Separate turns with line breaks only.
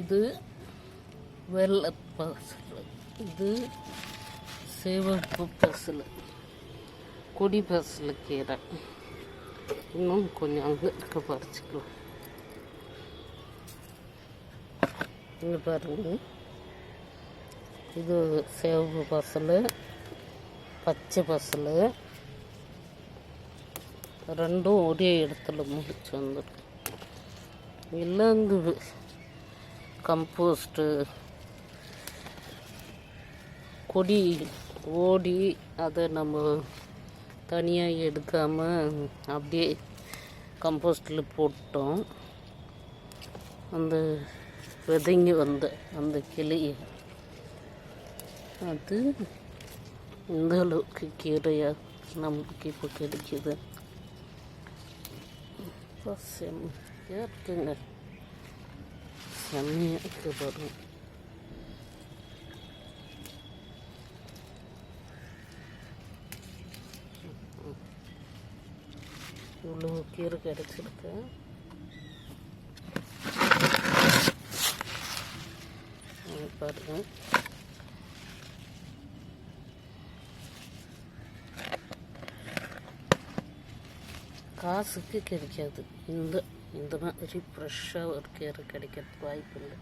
இது வெள்ளை பசல் இது சிவப்பு பசல் கொடி பசல் கீரை. இன்னும் கொஞ்சம் அங்கே இருக்க பறிச்சிக்கலாம். இங்கே பாருங்க. இது சிவப்பு பசல் பச்சை பசல் ரெண்டும் ஒரே இடத்துல முடிச்சு வந்துடும் எல்லாம் இந்த கம்போஸ்ட்டு கொடி ஓடி அதை நம்ம தனியாக எடுக்காமல் அப்படியே கம்போஸ்டில் போட்டோம். அந்த விதைங்க வந்த அந்த கிளையை அது இந்த அளவுக்கு கீரையாக நமக்கு இப்போ கிடைக்கிது. இப்போ இருக்குங்க? செம்மையாக இருக்கு இவ்வளோ கீரை கிடச்சிருக்கு பாருங்க. காசுக்கு கிடைக்காது. இந்த இந்த மாதிரி ஃப்ரெஷ்ஷாக ஒரு கீரை கிடைக்கிறதுக்கு வாய்ப்பு இல்லை